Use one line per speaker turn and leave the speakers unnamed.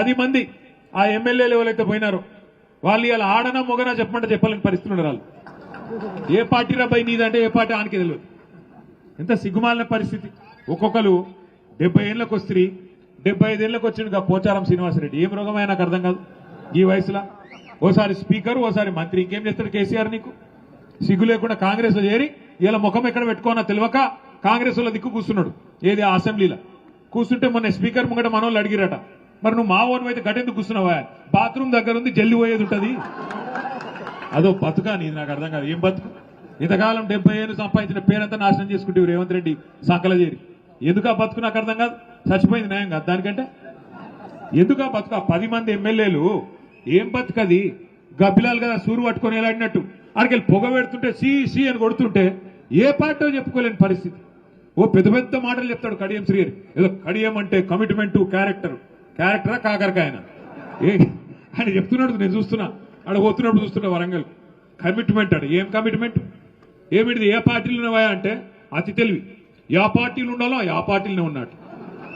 పది మంది ఆ ఎమ్మెల్యేలు ఎవరైతే పోయినారో. వాళ్ళు ఇలా ఆడనా మొగనా చెప్పమంటే చెప్పాలని పరిస్థితులు ఉన్నారు వాళ్ళు. ఏ పార్టీ రబ్బాయి నీదంటే ఏ పార్టీ ఆనికి తెలియదు. ఎంత సిగ్గుమాలిన పరిస్థితి. ఒక్కొక్కరు డెబ్బై ఏళ్ళకు వస్త్రీ డెబ్బై ఐదేళ్ళకి వచ్చిండు పోచారం శ్రీనివాసరెడ్డి. ఏం రోగమైనా నాకు అర్థం కాదు ఈ వయసులో. ఓసారి స్పీకర్ ఓసారి మంత్రి. ఇంకేం చేస్తాడు కేసీఆర్ నీకు? సిగ్గు లేకుండా కాంగ్రెస్లో చేరి ఇలా ముఖం ఎక్కడ పెట్టుకోనా తెలియక కాంగ్రెస్ వాళ్ళ దిక్కు కూర్చున్నాడు. ఏది ఆ అసెంబ్లీలో? కూర్చుంటే మొన్న స్పీకర్ ముంగట మనోళ్ళు అడిగిరట. మరి నువ్వు మా ఓన్ అయితే గట్టెందుకు కూర్చున్నావా? బాత్రూమ్ దగ్గర ఉంది జల్లి పోయేది ఉంటుంది. అదో బతుకా నీది నాకు అర్థం కాదు. ఏం బతుకు? ఇంతకాలం డెబ్బై ఏళ్ళు సంపాదించిన పేరంతా నాశనం చేసుకుంటే రేవంత్ రెడ్డి సంకల చేరి. ఎందుకు ఆ బతుకు నాకు అర్థం కాదు? చచ్చిపోయింది న్యాయం కాదు. దానికంటే? ఎందుకు ఆ బతుకు? ఆ పది మంది ఎమ్మెల్యేలు ఏం బతుకది గబ్బిలాలు కదా సూరు పట్టుకొని ఎలాడినట్టు అక్కడికి పొగ పెడుతుంటే సి సి అని కొడుతుంటే ఏ పార్టీ చెప్పుకోలేని పరిస్థితి. ఓ పెద్ద పెద్ద మాటలు చెప్తాడు కడియం శ్రీహరి. ఏదో కడియం అంటే కమిట్మెంటు క్యారెక్టర్ క్యారెక్టరా కాకరకాయన ఏ ఆయన చెప్తున్నాడు నేను చూస్తున్నా. ఆడ పోతున్నప్పుడు చూస్తున్నా వరంగల్. కమిట్మెంట్ అడు ఏం కమిట్మెంట్ ఏమిటిది? ఏ పార్టీలు ఉన్నావా అంటే? అతి తెలివి. యా పార్టీలు ఉండాలో? ఆ పార్టీలోనే ఉన్నాడు.